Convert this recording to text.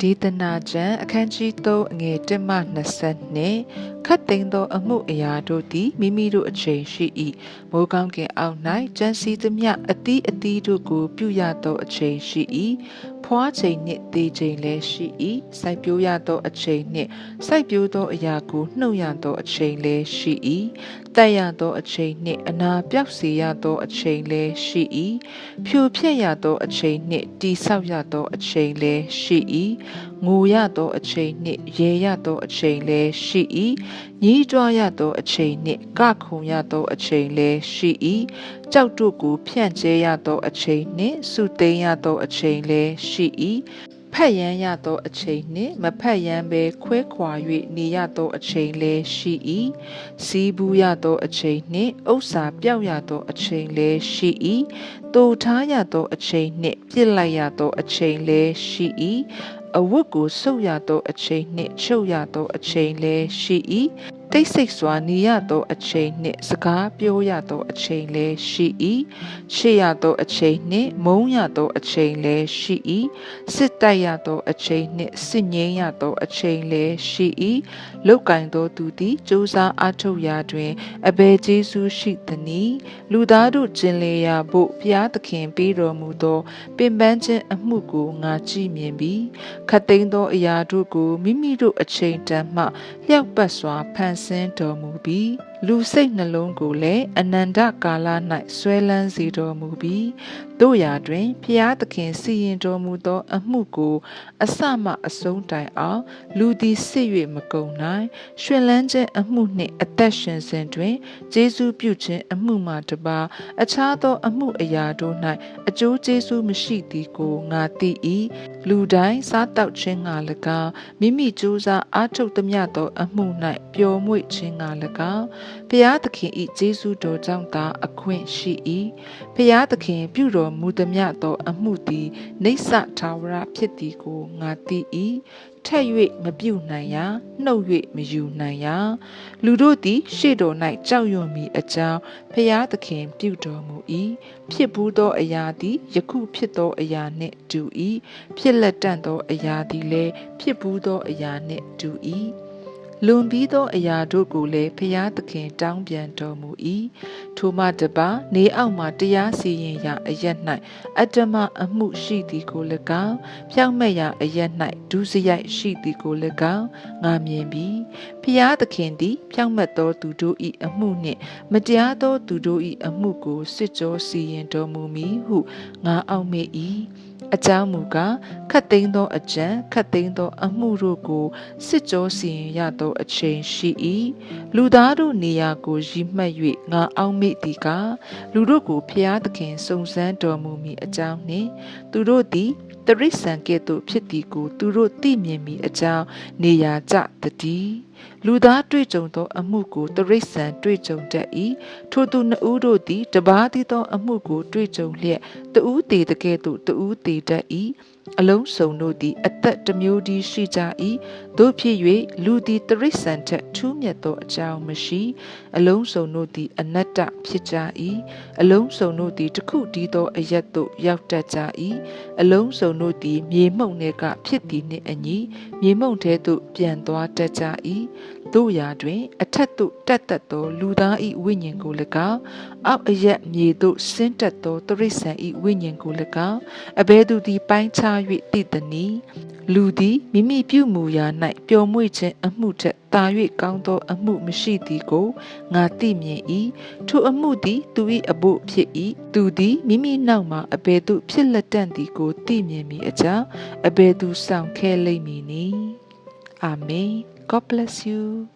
ဒေသနာကျမ်းအခန်းကြီး3အငယ်1မှ20ခတ်သိမ်းသော အမှုအရာတို့သည်မိမိတို့အချိန်ရှိ၏မိုးကောင်းကင်အောက်၌ကြံစည်သမျှအသီးအသီးတို့ကို ပြုရသောအချိန်ရှိ၏ ဖွားချိန်နှင့်သေချိန်လည်းရှိ၏စိုက်ပျိုးရသောအချိန်နှင့်စိုက်ပျိုးသောအရာကိုနှုတ်ရသောအချိန်လည်းရှိ၏တက်ရသောအချိန်နှင့်အနာပြောက်စေရသောအချိန်လည်းရှိ၏ဖြိုဖျက်ရသောအချိန်နှင့်တိဆောက်ရသောအချိန်လည်းရှိ၏ ငိုရသောအချိန်နှင့်ရေရသောအချိန်လည်းရှိ၏ညှိတွားရသောအချိန်နှင့်ကခုန်ရသောအချိန်လည်းရှိ၏ကြောက်တို့ကိုဖြန့်ကျဲရသောအချိန်နှင့်စုသိမ်းရသောအချိန်လည်းရှိ၏ဖက်ရန်ရသောအချိန်နှင့်မဖက်ရန်ပဲခွဲခွာ၍နေရသောအချိန်လည်းရှိ၏စီးပူးရသောအချိန်နှင့်ဥစ္စာပြောက်ရသောအချိန်လည်းရှိ၏တူထားရသောအချိန်နှင့်ပြစ်လိုက်ရသောအချိန်လည်းရှိ၏ အဝတ်ကိုဆုပ်ရသောအချိန်နှင့်ချုပ်ရသောအချိန်လည်းရှိ၏ တိတ်ဆိတ်စွာနေရသောအချိန်နှင့် စကားပြောရသောအချိန်လည်းရှိ၏ချစ်ရသောအချိန်နှင့် မုန်းရသောအချိန်လည်းရှိ၏စစ်တိုက်ရသောအချိန်နှင့်စစ်ငြိမ်းရသောအချိန်လည်းရှိ၏လောက်ကင်သောသူသည်စူးစမ်းအားထုတ်ရာတွင်အဘယ်ကျေးဇူးရှိသနည်းလူသားတို့ကျင်လေရာဖို့ဘုရားသခင်ပေးတော်မူသော ပင်ပန်းခြင်းအမှုကိုငါကြည့်မြင်ပြီးခတ်သိမ်းသောအရာတို့ကိုမိမိတို့အချိန်တန်မှလျောက်ပတ်စွာဖန်ဆင်းတော်မူပြီး လူစိတ်နှလုံးကိုလည်းအနန္တကာလ၌ဆွဲလန်းစေတော်မူပြီးတို့ရာတွင်ဖျားသခင်စီရင်တော်မူသော အမှုကို အစမှအဆုံးတိုင်အောင် လူသည်စစ်၍မကုန်နိုင်ရှင်လန်းခြင်းအမှုနှင့်အသက်ရှင်စဉ်တွင်ကျေးဇူးပြုခြင်းအမှုမှတပါအခြားသော အမှုအရာတို့၌အကျိုးကျေးဇူးမရှိသည်ကိုငါသိ၏လူတိုင်းစားတောက်ခြင်းငါ၎င်းမိမိကြိုးစားအားထုတ်သမျှသော အမှု၌ပျော်မွေ့ခြင်းငါ၎င်းဖျားသခင်၏ကျေးဇူးတော်ကြောင့်သာအခွင့်ရှိ၏ဖျားသခင်ပြုတော်မူသမျှသော အမှုသည်နေဆထာဝရဖြစ်သည်ကိုငါသိ၏ထက်၍မပြုတ်နိုင်ရာနှုတ်၍မယူနိုင်ရာလူတို့သည် ရှေ့တော်၌ကြောက်ရွံ့မိအကြောင်းဖျားသခင်ပြုတော်မူ၏ဖြစ်ဘူးသောအရာသည်ယခုဖြစ်သောအရာနှင့်တူ၏ဖြစ်လက်တန့်သောအရာသည်လည်းဖြစ်ဘူးသောအရာနှင့်တူ၏ လွန်ပြီးသောအရာတို့ကိုလည်းဖျားသခင်တောင်းပြန်တော်မူ၏ထိုမှတပါနေအောက်မှတရားစီရင်ရာအရက်၌အတ္တမအမှုရှိသည်ကို၎င်းဖြောင့်မတ်ရာအရက်၌ဒုစရိုက်ရှိသည်ကို၎င်းငါမြင်ပြီးဖျားသခင်သည်ဖြောင့်မတ်သောသူတို့၏အမှုနှင့် မတရားသောသူတို့၏အမှုကိုစစ်ကြောစီရင်တော်မူမည်ဟုငါအောက်မေ့၏ အကြောင်းမူကားခတ်သိမ်းသောအကြံခတ်သိမ်းသော အမှုတို့ကိုစစ်ကြောစီရင်ရသောအချိန်ရှိ၏လူသားတို့နေရာကိုရည်မှတ်၍ငါအောက်မေ့သည်ကားလူတို့ကိုဖျားသခင်စုံစမ်းတော်မူမည်အကြောင်းနှင့်သူတို့သည်တရိษံကဲ့သို့ဖြစ်သည်ကို သူတို့သိမြင်မိအကြောင်းနေရာကျတည်းလူသားတွေ့ကြုံသော အမှုကိုတရိษံတွေ့ကြုံတတ်၏ထိုသူနှစ်ဦးတို့သည်တပါးသီးသော အမှုကို တွေ့ကြုံလျက်တဦးတည်တကဲ့သို့တဦးတည်တတ်၏အလုံးစုံတို့သည် အသက်တစ်မျိုးတည်းရှိကြ၏တို့ဖြစ်၍လူသည်တရိษံထက်ထူးမြတ်သောအကြောင်းမရှိ အလုံးစုံတို့သည် အနတ္တဖြစ်ကြ၏အလုံးစုံတို့သည်တခုတည်းသောအရက်သို့ရောက်တတ်ကြ၏အလုံးစုံတို့သည် မြေမှုန့်ထဲကဖြစ်သည်နှင့်အညီမြေမှုန့်ထဲသို့ပြန်သွားတတ်ကြ၏ တို့ရာတွင် အထက်သို့တက်တက်သော လူသား၏ဝိညာဉ်ကို၎င်းအောက်အရက်မြေသို့ဆင်းတက်သောတရိษံ၏ဝိညာဉ်ကို၎င်းအဘဲသူသည်ပိုင်းခြား၍တည်သည်။လူသည်မိမိပြုမူရာ၌ပျော်မွေ့ခြင်းအမှုထက်သာ၍ကောင်းသော အမှုမရှိသည်ကိုငါသိမြင်၏ထိုအမှုသည်သူ၏အဖို့ဖြစ်၏သူသည်မိမိနောက်မှအဘယ်သို့ဖြစ်လက်တန့်သည်ကိုသိမြင်မိအကြောင်းအဘယ်သူဆောင်ခဲလိမ့်မည်နည်းအာမင် God bless you